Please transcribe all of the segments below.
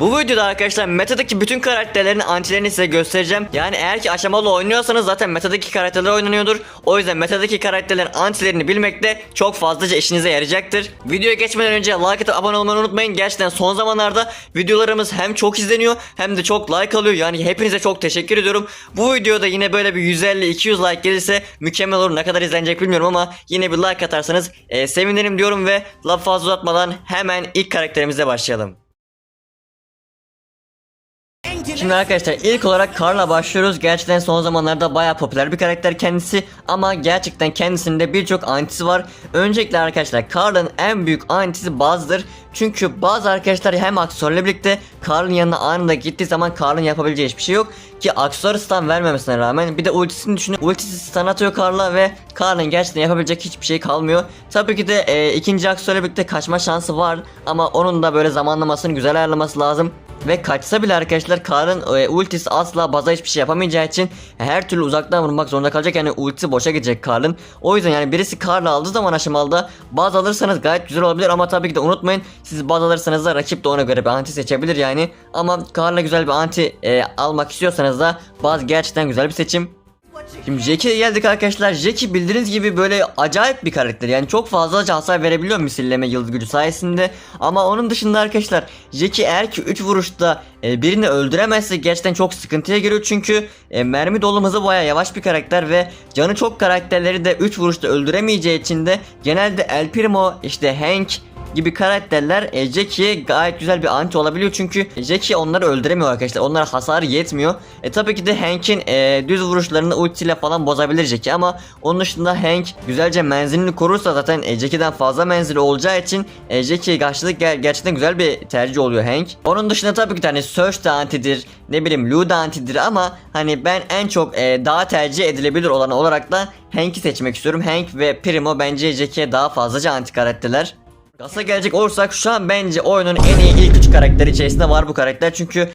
Bu videoda arkadaşlar metadaki bütün karakterlerin antilerini size göstereceğim. Yani eğer ki aşamalı oynuyorsanız zaten metadaki karakterler oynanıyordur. O yüzden metadaki karakterlerin antilerini bilmek de çok fazlaca işinize yarayacaktır. Videoya geçmeden önce like atıp abone olmayı unutmayın. Gerçekten son zamanlarda videolarımız hem çok izleniyor hem de çok like alıyor. Yani hepinize çok teşekkür ediyorum. Bu videoda yine böyle bir 150-200 like gelirse mükemmel olur. Ne kadar izlenecek bilmiyorum ama yine bir like atarsanız e, sevinirim diyorum ve laf fazla uzatmadan hemen ilk karakterimize başlayalım. Şimdi arkadaşlar ilk olarak Karl'la başlıyoruz. Gerçekten son zamanlarda bayağı popüler bir karakter kendisi ama gerçekten kendisinde birçok antisi var. Öncelikle arkadaşlar Karl'ın en büyük antisi Buzz'dır. Çünkü bazı arkadaşlar hem aksesuarla birlikte Karl'ın yanına anında gittiği zaman Karl'ın yapabileceği hiçbir şey yok. Ki aksesuarı stun vermemesine rağmen bir de ultisini düşünün. Ultisi stun atıyor Karl'a ve Karl'ın gerçekten yapabilecek hiçbir şey kalmıyor. Tabii ki de e, ikinci aksesuarla birlikte kaçma şansı var ama onun da böyle zamanlamasını güzel ayarlaması lazım. Ve kaçsa bile arkadaşlar Kar'ın e, ultisi asla baza hiçbir şey yapamayacağı için her türlü uzaktan vurmak zorunda kalacak yani ultisi boşa gidecek Kar'ın. O yüzden yani birisi Kar'la aldığı zaman aşamalıda baz alırsanız gayet güzel olabilir ama tabii ki de unutmayın siz baz alırsanız da rakip de ona göre bir anti seçebilir yani. Ama Kar'la güzel bir anti e, almak istiyorsanız da baz gerçekten güzel bir seçim. Şimdi Jackie'ye geldik arkadaşlar. Jackie bildiğiniz gibi böyle acayip bir karakter. Yani çok fazlaca hasar verebiliyor misilleme yıldız gücü sayesinde. Ama onun dışında arkadaşlar Jackie eğer ki 3 vuruşta e, birini öldüremezse gerçekten çok sıkıntıya giriyor. Çünkü e, mermi dolum hızı baya yavaş bir karakter ve canı çok karakterleri de 3 vuruşta öldüremeyeceği için de genelde El Primo işte Hank gibi karakterler e, Jackie'ye gayet güzel bir anti olabiliyor çünkü Jackie onları öldüremiyor arkadaşlar. Onlara hasarı yetmiyor. E tabii ki de Hank'in e, düz vuruşlarını ultiyle falan bozabilir Jackie ama onun dışında Hank güzelce menzilini korursa zaten e, Jackie'den fazla menzili olacağı için e, Jackie'ye karşılık ger- gerçekten güzel bir tercih oluyor Hank. Onun dışında tabii ki de hani Surge de antidir ne bileyim Lu da antidir ama hani ben en çok e, daha tercih edilebilir olan olarak da Hank'i seçmek istiyorum. Hank ve Primo bence Jackie'ye daha fazlaca anti karakterler. Gas'a gelecek olursak şu an bence oyunun en iyi ilk üç karakteri içerisinde var bu karakter çünkü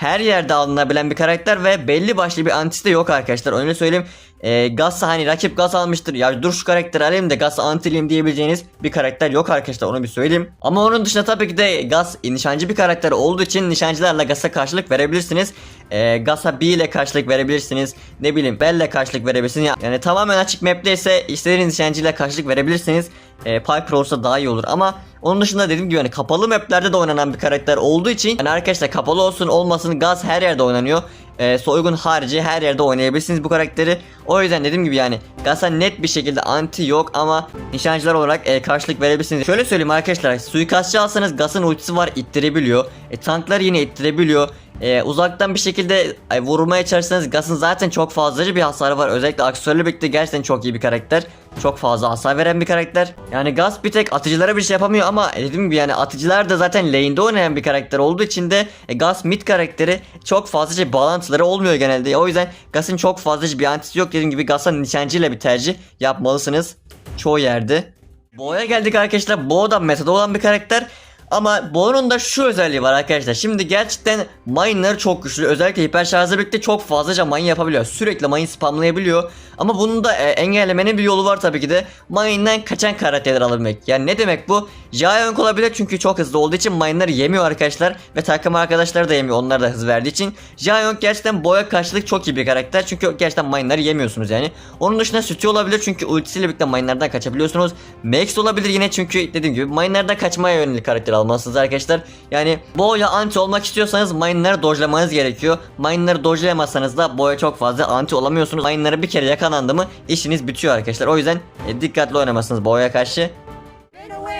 her yerde alınabilen bir karakter ve belli başlı bir antisi de yok arkadaşlar öyle söyleyeyim. E, Gas'a hani rakip Gas almıştır ya dur şu karakteri alayım da Gas'a antileyim diyebileceğiniz bir karakter yok arkadaşlar onu bir söyleyeyim. Ama onun dışında tabii ki de Gas nişancı bir karakter olduğu için nişancılarla Gas'a karşılık verebilirsiniz. E, Gas'a B ile karşılık verebilirsiniz. Ne bileyim Bell ile karşılık verebilirsiniz. Yani tamamen açık map'te ise istediğiniz nişancıyla karşılık verebilirsiniz. E, Piper olsa daha iyi olur ama onun dışında dediğim gibi hani kapalı maplerde de oynanan bir karakter olduğu için yani arkadaşlar kapalı olsun olmasın Gas her yerde oynanıyor. E, soygun harici her yerde oynayabilirsiniz bu karakteri. O yüzden dediğim gibi yani Gas'a net bir şekilde anti yok ama nişancılar olarak e, karşılık verebilirsiniz. Şöyle söyleyeyim arkadaşlar suikastçı alsanız Gas'ın ultisi var ittirebiliyor. E, tanklar yine ittirebiliyor. Ee, uzaktan bir şekilde ay, vurmaya çalışsanız Gas'ın zaten çok fazlaca bir hasarı var. Özellikle aksiyonlu birlikte gerçekten çok iyi bir karakter. Çok fazla hasar veren bir karakter. Yani Gas bir tek atıcılara bir şey yapamıyor ama dediğim gibi yani atıcılar da zaten lane'de oynayan bir karakter olduğu için de e, Gas mid karakteri çok fazlaca bağlantıları olmuyor genelde. O yüzden Gas'ın çok fazlaca bir antisi yok. Dediğim gibi Gas'a nişancıyla bir tercih yapmalısınız. Çoğu yerde. Boğa'ya geldik arkadaşlar. Boğa da metada olan bir karakter. Ama Boğa'nın da şu özelliği var arkadaşlar. Şimdi gerçekten mine'ları çok güçlü. Özellikle hiper şarjla birlikte çok fazlaca mine yapabiliyor. Sürekli mine spamlayabiliyor. Ama bunun da e, engellemenin bir yolu var tabii ki de. Mine'den kaçan karakterler alabilmek. Yani ne demek bu? Jaehyung olabilir çünkü çok hızlı olduğu için mine'ları yemiyor arkadaşlar. Ve takım arkadaşları da yemiyor. Onlar da hız verdiği için. Jaehyung gerçekten boya karşılık çok iyi bir karakter. Çünkü gerçekten mine'ları yemiyorsunuz yani. Onun dışında Sütü olabilir çünkü ultisiyle birlikte mine'lardan kaçabiliyorsunuz. Max olabilir yine çünkü dediğim gibi mine'lardan kaçmaya yönelik karakter almalısınız arkadaşlar. Yani boya anti olmak istiyorsanız mine'ları dojlamanız gerekiyor. Mine'ları dojlayamazsanız da boya çok fazla anti olamıyorsunuz. Mine'ları bir kere yakalandı mı işiniz bitiyor arkadaşlar. O yüzden e, dikkatli oynamasınız boya karşı.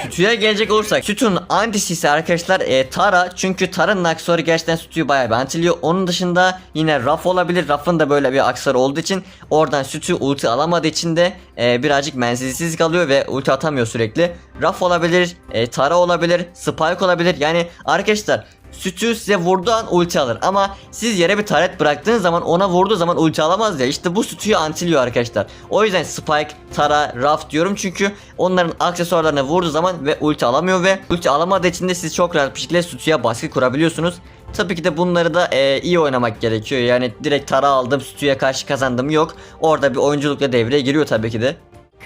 Sütü'ye gelecek olursak Sütü'nün antisi ise arkadaşlar e, Tara çünkü Tara'nın aksesuarı gerçekten Sütü'yü bayağı bir antiliyor. Onun dışında yine Raf olabilir. Raf'ın da böyle bir aksesuarı olduğu için oradan Sütü ulti alamadığı için de e, birazcık menzilsiz kalıyor ve ulti atamıyor sürekli. Raf olabilir, e, Tara olabilir, Spike olabilir. Yani arkadaşlar Sütü size vurduğu an ulti alır ama siz yere bir taret bıraktığınız zaman ona vurduğu zaman ulti alamaz ya işte bu sütüyü antiliyor arkadaşlar. O yüzden Spike, Tara, Raf diyorum çünkü onların aksesuarlarına vurduğu zaman ve ulti alamıyor ve ulti alamadığı için de siz çok rahat bir şekilde sütüye baskı kurabiliyorsunuz. Tabii ki de bunları da e, iyi oynamak gerekiyor. Yani direkt Tara aldım, sütüye karşı kazandım yok. Orada bir oyunculukla devreye giriyor tabii ki de.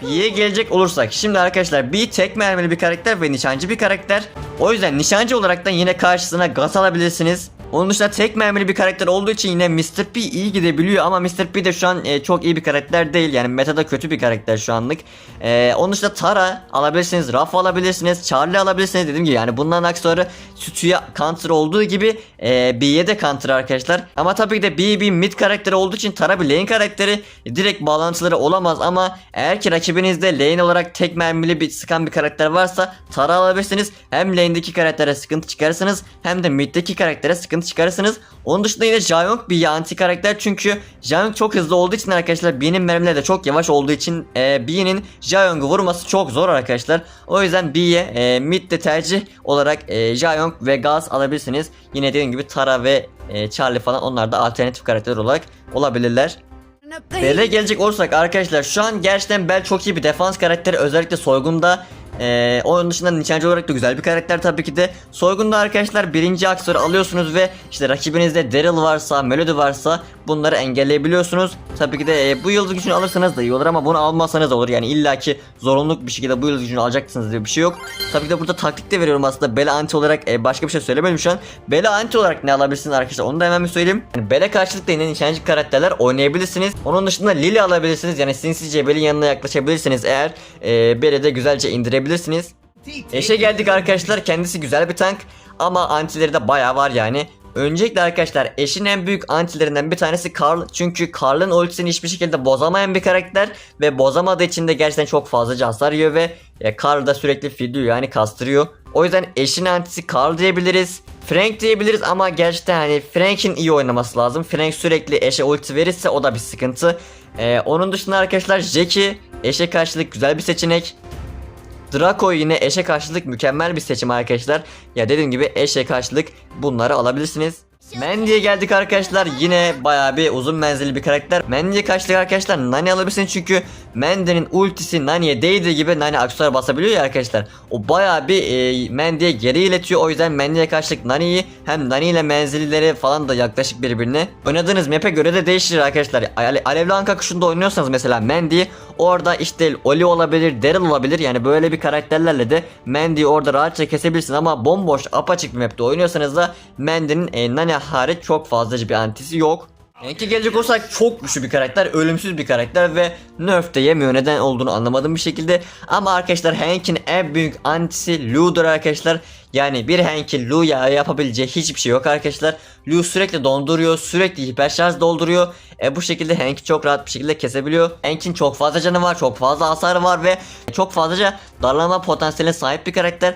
B'ye gelecek olursak şimdi arkadaşlar B tek mermili bir karakter ve nişancı bir karakter. O yüzden nişancı olarak da yine karşısına gaz alabilirsiniz. Onun dışında tek mermili bir karakter olduğu için yine Mr. P iyi gidebiliyor ama Mr. P de şu an e, çok iyi bir karakter değil yani metada kötü bir karakter şu anlık. E, onun dışında Tara alabilirsiniz, Rafa alabilirsiniz, Charlie alabilirsiniz dediğim gibi yani bunların aksesuarı Sütü'ye counter olduğu gibi e, B'ye de counter arkadaşlar. Ama tabii ki de B bir mid karakteri olduğu için Tara bir lane karakteri direkt bağlantıları olamaz ama eğer ki rakibinizde lane olarak tek mermili bir sıkan bir karakter varsa Tara alabilirsiniz. Hem lane'deki karaktere sıkıntı çıkarırsınız hem de mid'deki karaktere sıkıntı çıkarırsınız. Onun dışında yine Jayong bir anti karakter çünkü Jayong çok hızlı olduğu için arkadaşlar B'nin mermileri de çok yavaş olduğu için e, B'nin Jayong'u vurması çok zor arkadaşlar. O yüzden B'ye e, mid'de tercih olarak e, Jayong ve Gaz alabilirsiniz. Yine dediğim gibi Tara ve e, Charlie falan onlar da alternatif karakter olarak olabilirler. Bel'e gelecek olursak arkadaşlar şu an gerçekten Bel çok iyi bir defans karakteri özellikle soygunda ee, onun dışında nişancı olarak da güzel bir karakter tabii ki de. Soygunda arkadaşlar birinci aksörü alıyorsunuz ve işte rakibinizde Daryl varsa, Melody varsa bunları engelleyebiliyorsunuz. Tabii ki de e, bu yıldız gücünü alırsanız da iyi olur ama bunu almazsanız da olur. Yani illaki zorunluluk bir şekilde bu yıldız gücünü alacaksınız diye bir şey yok. Tabii ki de burada taktik de veriyorum aslında. Bela anti olarak e, başka bir şey söylemedim şu an. Bela anti olarak ne alabilirsiniz arkadaşlar onu da hemen bir söyleyeyim. Yani Bela karşılıklı yine nişancı karakterler oynayabilirsiniz. Onun dışında Lily alabilirsiniz. Yani sinsice Bel'in yanına yaklaşabilirsiniz eğer e, Bel'i de güzelce indirebilirsiniz. Eşe geldik arkadaşlar. Kendisi güzel bir tank ama antileri de bayağı var yani. Öncelikle arkadaşlar eşin en büyük antilerinden bir tanesi Karl. Çünkü Karl'ın ultisini hiçbir şekilde bozamayan bir karakter ve bozamadığı için de gerçekten çok fazlaca hasar yiyor ve e, Karl da sürekli fidliyor yani kastırıyor. O yüzden eşin antisi Karl diyebiliriz. Frank diyebiliriz ama gerçekten hani Frank'in iyi oynaması lazım. Frank sürekli eşe ulti verirse o da bir sıkıntı. Ee, onun dışında arkadaşlar Jackie eşe karşılık güzel bir seçenek. Draco yine eşe karşılık mükemmel bir seçim arkadaşlar. Ya dediğim gibi eşe karşılık bunları alabilirsiniz. Mandy'ye geldik arkadaşlar. Yine bayağı bir uzun menzilli bir karakter. Mandy'ye karşılık arkadaşlar Nani alabilirsiniz çünkü Mandy'nin ultisi Nani'ye değdiği gibi Nani aksesuar basabiliyor ya arkadaşlar. O bayağı bir e, Mandy'ye geri iletiyor. O yüzden Mandy'ye karşılık Nani'yi hem Nani ile menzilleri falan da yaklaşık birbirine. Oynadığınız map'e göre de değişir arkadaşlar. Ale Alevli Anka kuşunda oynuyorsanız mesela Mandy orada işte Oli olabilir, Daryl olabilir. Yani böyle bir karakterlerle de Mandy'yi orada rahatça kesebilirsin ama bomboş apaçık bir map'te oynuyorsanız da Mandy'nin e, Nani hariç çok fazlaca bir antisi yok. Enki gelecek olsak çok güçlü bir karakter, ölümsüz bir karakter ve nerf de yemiyor neden olduğunu anlamadığım bir şekilde. Ama arkadaşlar Hank'in en büyük antisi Lu'dur arkadaşlar. Yani bir Hank'in Lu'ya yapabileceği hiçbir şey yok arkadaşlar. Lu sürekli donduruyor, sürekli hiper şarj dolduruyor. E bu şekilde Hank'i çok rahat bir şekilde kesebiliyor. Hank'in çok fazla canı var, çok fazla hasarı var ve çok fazlaca darlama potansiyeline sahip bir karakter.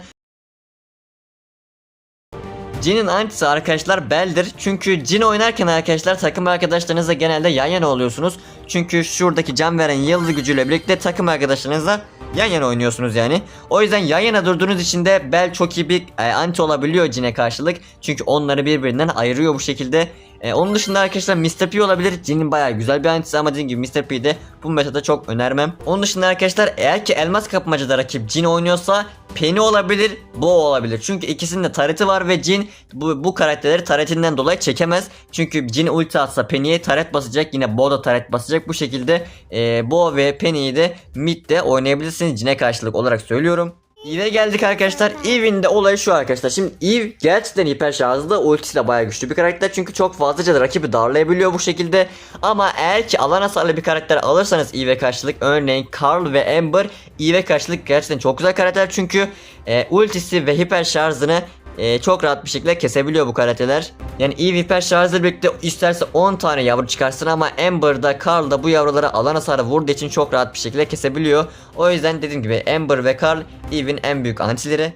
Jin'in antisi arkadaşlar Bel'dir. Çünkü Jin oynarken arkadaşlar takım arkadaşlarınızla genelde yan yana oluyorsunuz. Çünkü şuradaki can veren yıldız gücüyle birlikte takım arkadaşlarınızla yan yana oynuyorsunuz yani. O yüzden yan yana durduğunuz için de Bel çok iyi bir e, anti olabiliyor Jin'e karşılık. Çünkü onları birbirinden ayırıyor bu şekilde. E, onun dışında arkadaşlar Mr. P olabilir. Jin'in bayağı güzel bir antisi ama dediğim gibi Mr. P'yi de bu metada çok önermem. Onun dışında arkadaşlar eğer ki elmas kapmacada rakip Jin oynuyorsa Penny olabilir, Bo olabilir. Çünkü ikisinin de tareti var ve Jin bu, bu karakterleri taretinden dolayı çekemez. Çünkü Jin ulti atsa Penny'ye taret basacak. Yine Bo da taret basacak. Bu şekilde e, Bo ve Penny'yi de midde oynayabilirsiniz. Jin'e karşılık olarak söylüyorum. Eve'e geldik arkadaşlar. Eve'in de olayı şu arkadaşlar. Şimdi Eve gerçekten hiper şarjlı. Ultisi de bayağı güçlü bir karakter. Çünkü çok fazlaca da rakibi darlayabiliyor bu şekilde. Ama eğer ki alan hasarlı bir karakter alırsanız Eve karşılık örneğin Carl ve Amber Eve karşılık gerçekten çok güzel karakter. Çünkü e, ultisi ve hiper şarjını e, çok rahat bir şekilde kesebiliyor bu karakterler. Yani Eve hiper şarjla birlikte isterse 10 tane yavru çıkarsın ama Amber'da Carl da bu yavrulara alan hasarı vurduğu için çok rahat bir şekilde kesebiliyor. O yüzden dediğim gibi Amber ve Carl Eve'in en büyük antileri.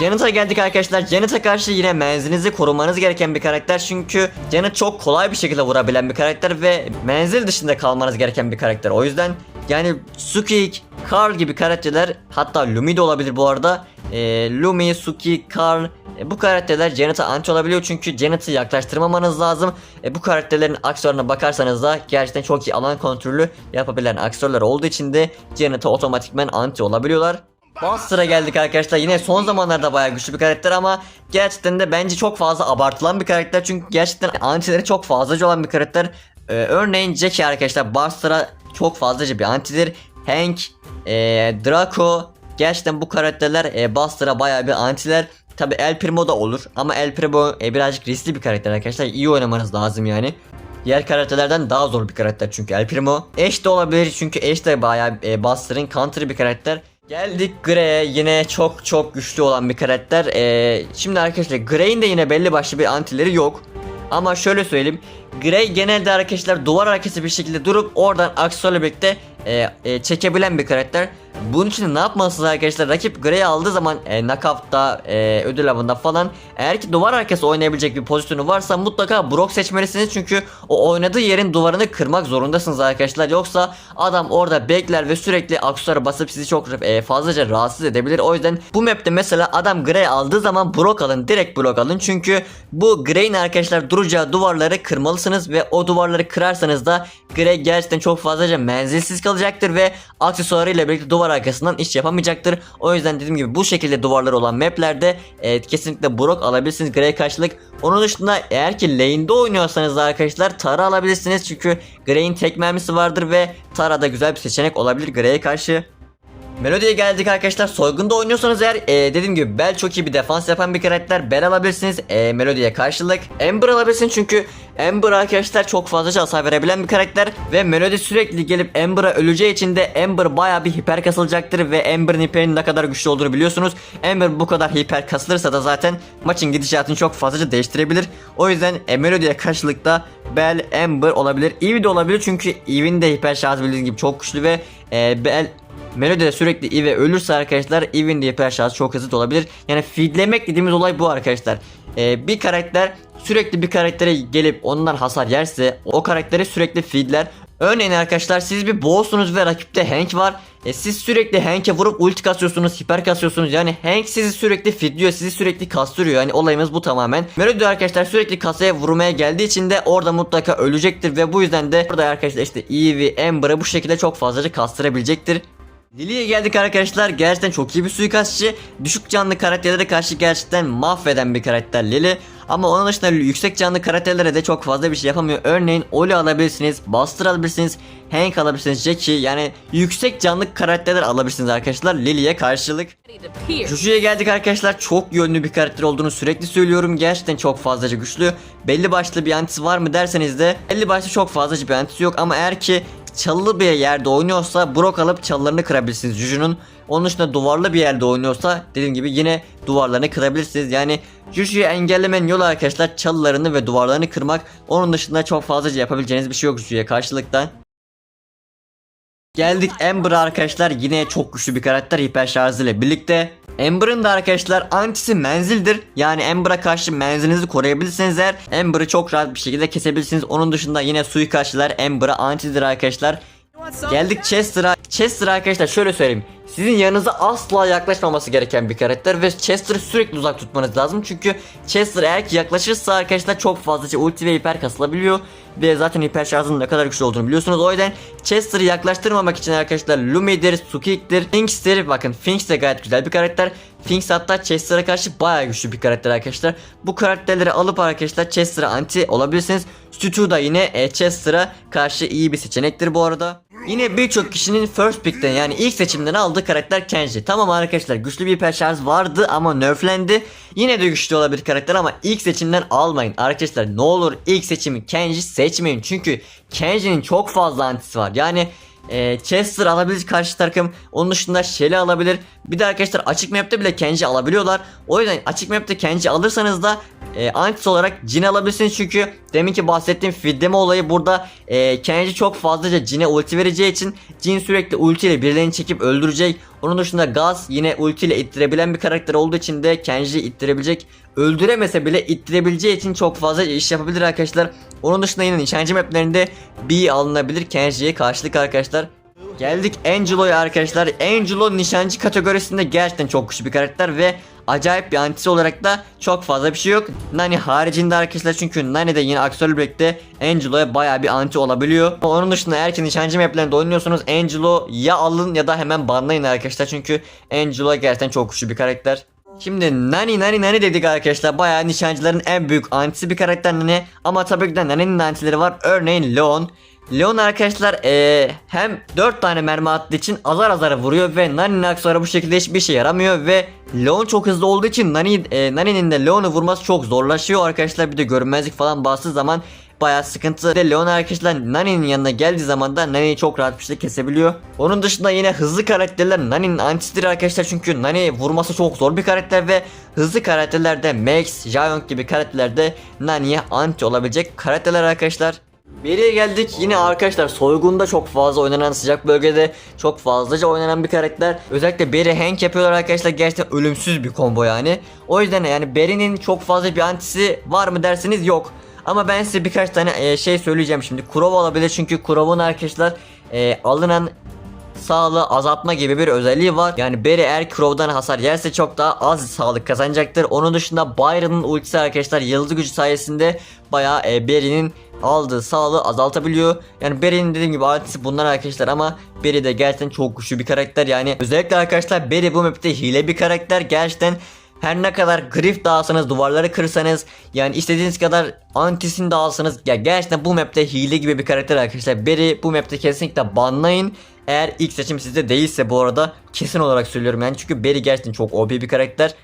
Janet'a geldik arkadaşlar. Janet'a karşı yine menzilinizi korumanız gereken bir karakter. Çünkü Janet çok kolay bir şekilde vurabilen bir karakter ve menzil dışında kalmanız gereken bir karakter. O yüzden yani Suki, Carl gibi karakterler hatta Lumi de olabilir bu arada. Ee, Lumi, Suki, Carl e, bu karakterler Janet'a anti olabiliyor çünkü Janet'ı yaklaştırmamanız lazım. E, bu karakterlerin aksiyonuna bakarsanız da gerçekten çok iyi alan kontrolü yapabilen aksiyonlar olduğu için de Janet'a otomatikmen anti olabiliyorlar. Monster'a geldik arkadaşlar. Yine son zamanlarda bayağı güçlü bir karakter ama gerçekten de bence çok fazla abartılan bir karakter. Çünkü gerçekten antileri çok fazlaca olan bir karakter. Ee, örneğin Jackie arkadaşlar Monster'a çok fazlaca bir antidir. Hank, e, Draco gerçekten bu karakterler e, Buster'a bayağı bir antiler. Tabi El Primo da olur ama El Primo e, birazcık riskli bir karakter arkadaşlar. İyi oynamanız lazım yani. Diğer karakterlerden daha zor bir karakter çünkü El Primo. Ash de olabilir çünkü Ash de bayağı e, Buster'ın counter bir karakter. Geldik Grey'e yine çok çok güçlü olan bir karakter. E, şimdi arkadaşlar Grey'in de yine belli başlı bir antileri yok. Ama şöyle söyleyeyim. Grey genelde arkadaşlar duvar hareketi bir şekilde durup oradan aksiyonla birlikte e, e, çekebilen bir karakter. Bunun için ne yapmalısınız arkadaşlar? Rakip Grey'i aldığı zaman e, knockout'ta, e, ödül avında falan eğer ki duvar arkası oynayabilecek bir pozisyonu varsa mutlaka Brock seçmelisiniz. Çünkü o oynadığı yerin duvarını kırmak zorundasınız arkadaşlar. Yoksa adam orada bekler ve sürekli aksesuara basıp sizi çok e, fazlaca rahatsız edebilir. O yüzden bu map'te mesela adam Grey aldığı zaman Brock alın. Direkt Brock alın. Çünkü bu Grey'in arkadaşlar duracağı duvarları kırmalısınız ve o duvarları kırarsanız da Grey gerçekten çok fazlaca menzilsiz kalacaktır ve aksesuarıyla birlikte duvar arkasından iş yapamayacaktır. O yüzden dediğim gibi bu şekilde duvarları olan maplerde e, kesinlikle Brock alabilirsiniz Grey karşılık. Onun dışında eğer ki lane'de oynuyorsanız da arkadaşlar Tara alabilirsiniz. Çünkü Grey'in tek mermisi vardır ve Tara da güzel bir seçenek olabilir Grey'e karşı. Melody'ye geldik arkadaşlar. Soygunda oynuyorsanız eğer e, dediğim gibi Bell çok iyi bir defans yapan bir karakter. Bell alabilirsiniz e, Melody'ye karşılık. Amber alabilirsiniz çünkü Amber arkadaşlar çok fazlaca hasar verebilen bir karakter. Ve Melody sürekli gelip Amber'a öleceği için de Amber baya bir hiper kasılacaktır. Ve Amber'ın hiperinin ne kadar güçlü olduğunu biliyorsunuz. Amber bu kadar hiper kasılırsa da zaten maçın gidişatını çok fazlaca değiştirebilir. O yüzden e, Melody'ye karşılıkta Bell, Amber olabilir. Eve de olabilir çünkü Eve'in de hiper şarjı bildiğiniz gibi çok güçlü ve e, Bell Melody de sürekli Eve ölürse arkadaşlar Eve'in de hiper şarjı çok hızlı olabilir. Yani feedlemek dediğimiz olay bu arkadaşlar. Ee, bir karakter sürekli bir karaktere gelip ondan hasar yerse o karakteri sürekli feedler. Örneğin arkadaşlar siz bir boğulsunuz ve rakipte Hank var. E, siz sürekli Hank'e vurup ulti kasıyorsunuz, hiper kasıyorsunuz. Yani Hank sizi sürekli feedliyor, sizi sürekli kastırıyor. Yani olayımız bu tamamen. Melody arkadaşlar sürekli kasaya vurmaya geldiği için de orada mutlaka ölecektir ve bu yüzden de burada arkadaşlar işte Eevee, Amber'ı bu şekilde çok fazlaca kastırabilecektir. Lily'ye geldik arkadaşlar. Gerçekten çok iyi bir suikastçı. Düşük canlı karakterlere karşı gerçekten mahveden bir karakter Lily. Ama onun dışında yüksek canlı karakterlere de çok fazla bir şey yapamıyor. Örneğin Oli alabilirsiniz, Buster alabilirsiniz, Hank alabilirsiniz, Jackie yani yüksek canlı karakterler alabilirsiniz arkadaşlar Lily'ye karşılık. Jushu'ya geldik arkadaşlar. Çok yönlü bir karakter olduğunu sürekli söylüyorum. Gerçekten çok fazlaca güçlü. Belli başlı bir antisi var mı derseniz de belli başlı çok fazlaca bir antisi yok ama eğer ki çalılı bir yerde oynuyorsa Brock alıp çalılarını kırabilirsiniz Juju'nun. Onun dışında duvarlı bir yerde oynuyorsa dediğim gibi yine duvarlarını kırabilirsiniz. Yani Juju'yu engellemenin yolu arkadaşlar çalılarını ve duvarlarını kırmak. Onun dışında çok fazlaca yapabileceğiniz bir şey yok Juju'ya karşılıktan. Geldik Amber arkadaşlar yine çok güçlü bir karakter hiper şarjı ile birlikte. Amber'ın da arkadaşlar antisi menzildir. Yani Amber'a karşı menzilinizi koruyabilirsiniz eğer Amber'ı çok rahat bir şekilde kesebilirsiniz. Onun dışında yine suikastçılar Amber'a antidir arkadaşlar. Geldik Chester'a. Chester arkadaşlar şöyle söyleyeyim. Sizin yanınıza asla yaklaşmaması gereken bir karakter ve Chester'ı sürekli uzak tutmanız lazım. Çünkü Chester eğer ki yaklaşırsa arkadaşlar çok fazlaca ulti ve hiper kasılabiliyor. Ve zaten hiper şarjının ne kadar güçlü olduğunu biliyorsunuz. O yüzden Chester'ı yaklaştırmamak için arkadaşlar Lumi'dir, Sukik'tir, Finks'tir. Bakın Finks de gayet güzel bir karakter. Finks hatta Chester'a karşı bayağı güçlü bir karakter arkadaşlar. Bu karakterleri alıp arkadaşlar Chester'a anti olabilirsiniz. Stu da yine e, Chester'a karşı iyi bir seçenektir bu arada. Yine birçok kişinin first pick'ten yani ilk seçimden aldığı karakter Kenji. Tamam arkadaşlar güçlü bir hiper şarj vardı ama nerflendi. Yine de güçlü olabilir karakter ama ilk seçimden almayın. Arkadaşlar ne olur ilk seçimi Kenji seçmeyin. Çünkü Kenji'nin çok fazla antisi var. Yani e, Chester alabilir karşı takım. Onun dışında Shelly alabilir. Bir de arkadaşlar açık map'te bile Kenji alabiliyorlar. O yüzden açık map'te Kenji alırsanız da e, antisi olarak Jin alabilirsiniz çünkü deminki bahsettiğim feedleme olayı burada e, Kenji çok fazlaca Jin'e ulti vereceği için Jin sürekli ultiyle birilerini çekip öldürecek. Onun dışında Gaz yine ultiyle ittirebilen bir karakter olduğu için de Kenji'yi ittirebilecek. Öldüremese bile ittirebileceği için çok fazla iş yapabilir arkadaşlar. Onun dışında yine nişancı maplerinde B alınabilir Kenji'ye karşılık arkadaşlar. Geldik Angelo'ya arkadaşlar. Angelo nişancı kategorisinde gerçekten çok güçlü bir karakter ve acayip bir antisi olarak da çok fazla bir şey yok. Nani haricinde arkadaşlar çünkü Nani de yine aksiyonel birlikte Angelo'ya baya bir anti olabiliyor. Onun dışında eğer ki nişancı maplerinde oynuyorsanız Angelo ya alın ya da hemen banlayın arkadaşlar çünkü Angelo gerçekten çok güçlü bir karakter. Şimdi Nani Nani Nani dedik arkadaşlar. Bayağı nişancıların en büyük antisi bir karakter Nani. Ama tabii ki de Nani'nin antileri var. Örneğin Leon. Leon arkadaşlar eee, hem 4 tane mermi attığı için azar azar vuruyor ve Nani'nin aksesuarı bu şekilde hiçbir şey yaramıyor ve Leon çok hızlı olduğu için Nani, eee, Nani'nin de Leon'u vurması çok zorlaşıyor arkadaşlar. Bir de görünmezlik falan bastığı zaman bayağı sıkıntı. Bir de Leon arkadaşlar Nani'nin yanına geldiği zaman da Nani'yi çok rahat bir şekilde kesebiliyor. Onun dışında yine hızlı karakterler Nani'nin antisidir arkadaşlar çünkü Nani vurması çok zor bir karakter ve hızlı karakterlerde Max, Jaehyung gibi karakterlerde Nani'ye anti olabilecek karakterler arkadaşlar. Beriye geldik yine arkadaşlar soygunda çok fazla oynanan sıcak bölgede çok fazlaca oynanan bir karakter. Özellikle Beri Hank yapıyorlar arkadaşlar gerçekten ölümsüz bir combo yani. O yüzden yani Beri'nin çok fazla bir antisi var mı derseniz yok. Ama ben size birkaç tane e, şey söyleyeceğim şimdi. Kurov olabilir çünkü Kurov'un arkadaşlar e, alınan sağlığı azaltma gibi bir özelliği var. Yani Barry eğer Crow'dan hasar yerse çok daha az sağlık kazanacaktır. Onun dışında Byron'ın ultisi arkadaşlar yıldız gücü sayesinde bayağı e, Barry'nin aldığı sağlığı azaltabiliyor. Yani Barry'nin dediğim gibi artısı bunlar arkadaşlar ama Barry de gerçekten çok güçlü bir karakter. Yani özellikle arkadaşlar Barry bu map'te hile bir karakter. Gerçekten her ne kadar grif dağılsanız duvarları kırsanız yani istediğiniz kadar antisini dağılsanız ya gerçekten bu map'te hile gibi bir karakter arkadaşlar. Barry bu map'te kesinlikle banlayın. Eğer ilk seçim sizde değilse bu arada kesin olarak söylüyorum yani çünkü Barry gerçekten çok OP bir karakter.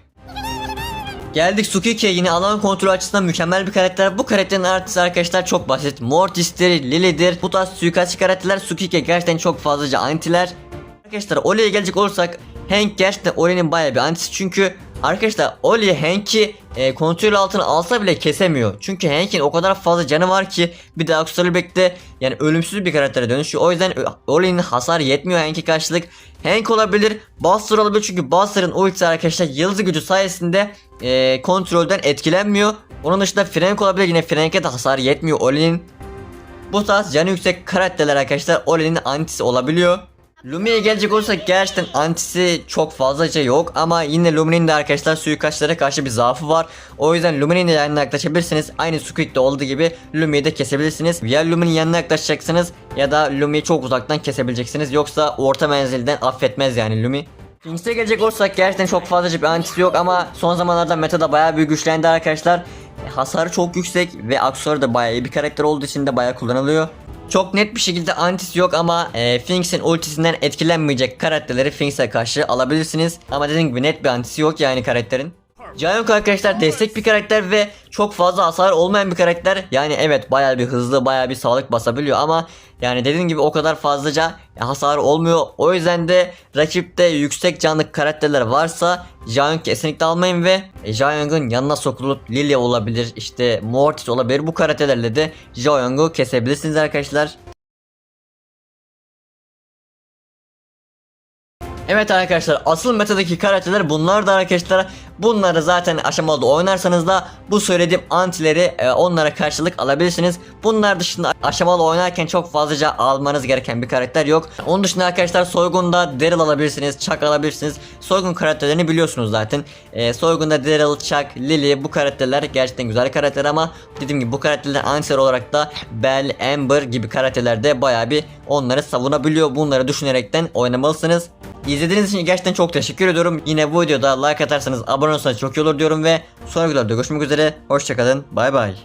Geldik Sukiki'ye yine alan kontrol açısından mükemmel bir karakter. Bu karakterin artısı arkadaşlar çok basit. Mortis'tir, Lily'dir. Bu tarz suikastçı karakterler Sukiki gerçekten çok fazlaca antiler. Arkadaşlar Oli'ye gelecek olursak Hank gerçekten Oli'nin bayağı bir antisi çünkü Arkadaşlar Oli Hank'i e, kontrol altına alsa bile kesemiyor. Çünkü Hank'in o kadar fazla canı var ki bir de Axelbeck'te yani ölümsüz bir karaktere dönüşüyor. O yüzden e, Oli'nin hasar yetmiyor Hank'e karşılık. Hank olabilir, Buster olabilir çünkü Buster'ın ultisi arkadaşlar yıldız gücü sayesinde e, kontrolden etkilenmiyor. Onun dışında Frank olabilir yine Frank'e de hasar yetmiyor Oli'nin. Bu tarz canı yüksek karakterler arkadaşlar Oli'nin antisi olabiliyor. Lumi'ye gelecek olursak gerçekten antisi çok fazlaca yok ama yine Lumi'nin de arkadaşlar suikastçılara karşı bir zaafı var. O yüzden Lumi'nin de yanına yaklaşabilirsiniz. Aynı Squid'de olduğu gibi Lumi'yi de kesebilirsiniz. Ya Lumi'nin yanına yaklaşacaksınız ya da Lumi'yi çok uzaktan kesebileceksiniz. Yoksa orta menzilden affetmez yani Lumi. Kings'e gelecek olursak gerçekten çok fazlaca bir antisi yok ama son zamanlarda metada bayağı bir güçlendi arkadaşlar. Hasarı çok yüksek ve aksesuarı da bayağı iyi bir karakter olduğu için de bayağı kullanılıyor. Çok net bir şekilde antisi yok ama e, Finks'in ultisinden etkilenmeyecek karakterleri Finks'e karşı alabilirsiniz. Ama dediğim gibi net bir antisi yok yani karakterin. Jaehyung arkadaşlar destek bir karakter ve çok fazla hasar olmayan bir karakter. Yani evet bayağı bir hızlı bayağı bir sağlık basabiliyor ama yani dediğim gibi o kadar fazlaca hasar olmuyor. O yüzden de rakipte yüksek canlı karakterler varsa Jaehyung kesinlikle almayın ve e, Jaehyung'un yanına sokulup Lilia olabilir işte Mortis olabilir bu karakterlerle de Jaehyung'u kesebilirsiniz arkadaşlar. Evet arkadaşlar asıl metadaki karakterler bunlar da arkadaşlar bunları zaten aşamalı oynarsanız da bu söylediğim antileri e, onlara karşılık alabilirsiniz. Bunlar dışında aşamalı oynarken çok fazlaca almanız gereken bir karakter yok. Onun dışında arkadaşlar soygunda Daryl alabilirsiniz, Chuck alabilirsiniz. Soygun karakterlerini biliyorsunuz zaten. E, soygunda Daryl, Chuck, Lily bu karakterler gerçekten güzel karakter ama dediğim gibi bu karakterler antiler olarak da Belle, Amber gibi karakterler de baya bir onları savunabiliyor. Bunları düşünerekten oynamalısınız. İzlediğiniz için gerçekten çok teşekkür ediyorum. Yine bu videoda like atarsanız abone olursanız çok iyi olur diyorum ve sonraki videoda görüşmek üzere. Hoşçakalın. Bay bay.